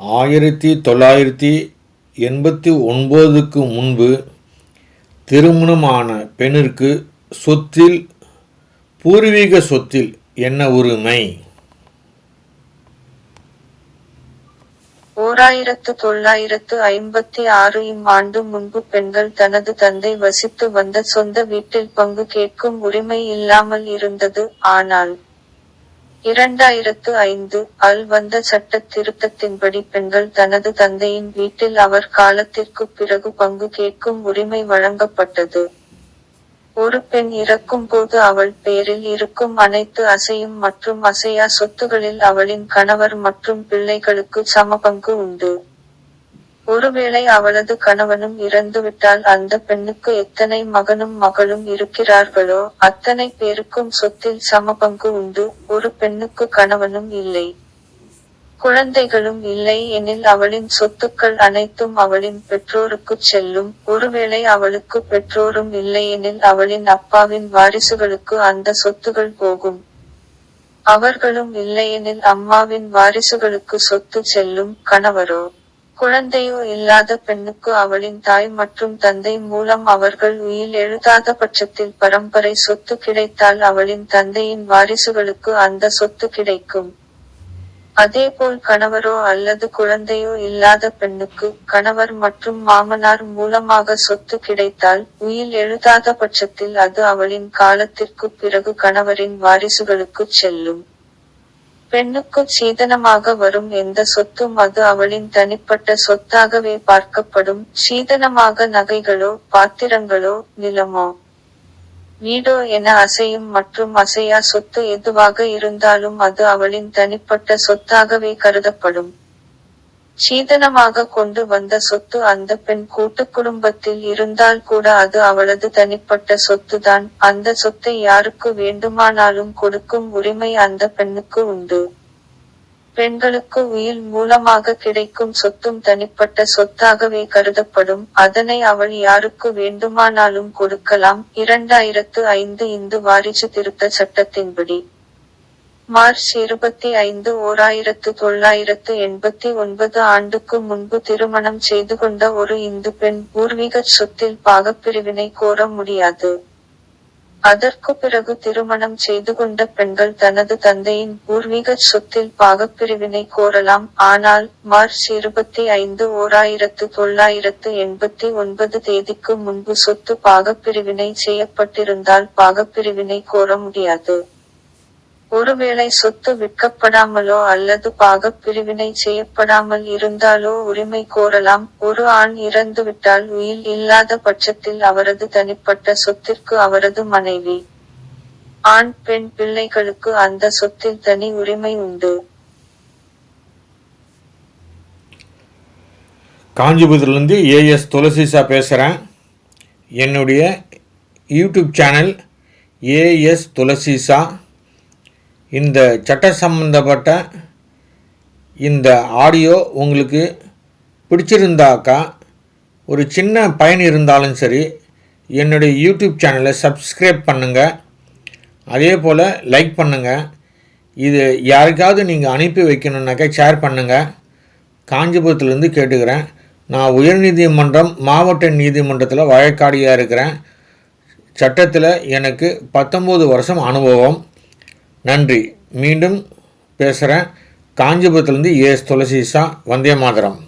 ஆயிரத்தி தொள்ளாயிரத்தி எண்பத்தி ஒன்பதுக்கு முன்பு திருமணமான பெண்ணிற்கு சொத்தில் பூர்வீக சொத்தில் என்ன உரிமை? ஓராயிரத்து தொள்ளாயிரத்து ஐம்பத்தி ஆறு இம் ஆண்டு முன்பு பெண்கள் தனது தந்தை வசித்து வந்த சொந்த வீட்டில் பங்கு கேட்கும் உரிமை இல்லாமல் இருந்தது. ஆனால் இரண்டாயிரத்து ஐந்து அல் வந்த சட்ட திருத்தத்தின்படி பெண்கள் தனது தந்தையின் வீட்டில் அவர் காலத்திற்கு பிறகு பங்கு கேட்கும் உரிமை வழங்கப்பட்டது. ஒரு பெண் இறக்கும்போது அவள் பேரில் இருக்கும் அனைத்து அசையும் மற்றும் அசையா சொத்துகளில் அவளின் கணவர் மற்றும் பிள்ளைகளுக்கு சமபங்கு உண்டு. ஒருவேளை அவளது கணவனும் இறந்துவிட்டால் அந்த பெண்ணுக்கு எத்தனை மகனும் மகளும் இருக்கிறார்களோ அத்தனை பேருக்கும் சொத்தில் சமபங்கு உண்டு. ஒரு பெண்ணுக்கு கணவனும் இல்லை. குழந்தைகளும் இல்லை எனில் அவளின் சொத்துக்கள் அனைத்தும் அவளின் பெற்றோருக்குச் செல்லும். ஒருவேளை அவளுக்கு பெற்றோரும் இல்லையெனில் அவளின் அப்பாவின் வாரிசுகளுக்கு அந்த சொத்துகள் போகும். அவர்களும் இல்லையெனில் அம்மாவின் வாரிசுகளுக்கு சொத்து செல்லும். கணவரோ? குழந்தையோ இல்லாத பெண்ணுக்கு அவளின் தாய் மற்றும் தந்தை மூலம் அவர்கள் உயில் எழுதாத பட்சத்தில் பரம்பரை சொத்து கிடைத்தால் அவளின் தந்தையின் வாரிசுகளுக்கு அந்த சொத்து கிடைக்கும். அதேபோல் கணவரோ அல்லது குழந்தையோ இல்லாத பெண்ணுக்கு கணவர் மற்றும் மாமனார் மூலமாக சொத்து கிடைத்தால் உயில் எழுதாத பட்சத்தில் அது அவளின் காலத்திற்கு பிறகு கணவரின் வாரிசுகளுக்குச் செல்லும். பெண்ணுக்கு சீதனமாக வரும் எந்த சொத்தும் அது அவளின் தனிப்பட்ட சொத்தாகவே பார்க்கப்படும். சீதனமாக நகைகளோ பாத்திரங்களோ நிலமோ. வீடோ என அசையும் மற்றும் அசையா சொத்து எதுவாக இருந்தாலும் அது அவளின் தனிப்பட்ட சொத்தாகவே கருதப்படும். சீதனமாக கொண்டு வந்த சொத்து அந்த பெண் கூட்டு குடும்பத்தில் இருந்தால் கூட அது அவளது தனிப்பட்ட சொத்துதான். அந்த சொத்தை யாருக்கு வேண்டுமானாலும் கொடுக்கும் உரிமை அந்த பெண்ணுக்கு உண்டு. பெண்களுக்கு உயில் மூலமாக கிடைக்கும் சொத்தும் தனிப்பட்ட சொத்தாகவே கருதப்படும். அதனை அவள் யாருக்கு வேண்டுமானாலும் கொடுக்கலாம். இரண்டாயிரத்து ஐந்து இந்து வாரிசு திருத்த சட்டத்தின்படி. மார்ச் இருபத்தி ஐந்து ஓர் ஆயிரத்து தொள்ளாயிரத்து எண்பத்தி ஒன்பது ஆண்டுக்கு முன்பு திருமணம் செய்து கொண்ட ஒரு இந்து பெண் பூர்வீக சொத்தில் பாகப்பிரிவினை கோர முடியாது. அதற்கு பிறகு திருமணம் செய்து கொண்ட பெண்கள் தனது தந்தையின் பூர்வீக சொத்தில் பாகப்பிரிவினை கோரலாம். ஆனால் மார்ச் இருபத்தி ஐந்து ஓர் ஆயிரத்து தொள்ளாயிரத்து எண்பத்தி ஒன்பது தேதிக்கு முன்பு சொத்து பாகப்பிரிவினை செய்யப்பட்டிருந்தால் பாகப்பிரிவினை கோர முடியாது. ஒருவேளை சொத்து விற்கப்படாமலோ அல்லது பாகப் பிரிவினை செய்யப்படாமல் இருந்தாலோ உரிமை கோரலாம். ஒரு ஆண் இறந்துவிட்டால் உயில் இல்லாத பட்சத்தில் அவரது தனிப்பட்ட சொத்திற்கு அவரது மனைவி. ஆண் பெண் பிள்ளைகளுக்கு அந்த சொத்தில் தனி உரிமை உண்டு. காஞ்சிபுரத்துலேருந்து ஏஎஸ் துளசிசா பேசுகிறேன் என்னுடைய யூடியூப் சேனல் ஏஎஸ் துளசிசா. இந்த சட்ட சம்பந்தப்பட்ட இந்த ஆடியோ உங்களுக்கு பிடிச்சிருந்தாக்கா ஒரு சின்ன பயன் இருந்தாலும் சரி என்னுடைய யூடியூப் சேனலை சப்ஸ்கிரைப் பண்ணுங்கள் அதே போல் லைக் பண்ணுங்கள் இது யாருக்காவது நீங்கள் அனுப்பி வைக்கணுன்னாக்கா ஷேர் பண்ணுங்கள் காஞ்சிபுரத்துலேருந்து கேட்டுக்கிறேன். நான் உயர்நீதிமன்றம் மாவட்ட நீதிமன்றத்தில் வழக்காடியாக இருக்கிறேன். சட்டத்தில் எனக்கு பத்தொம்போது வருஷம் அனுபவம். நன்றி. மீண்டும் பேசுகிறேன் காஞ்சிபுரத்துலேருந்து ஏஎஸ் துளசிசா வந்தே மாதரம்.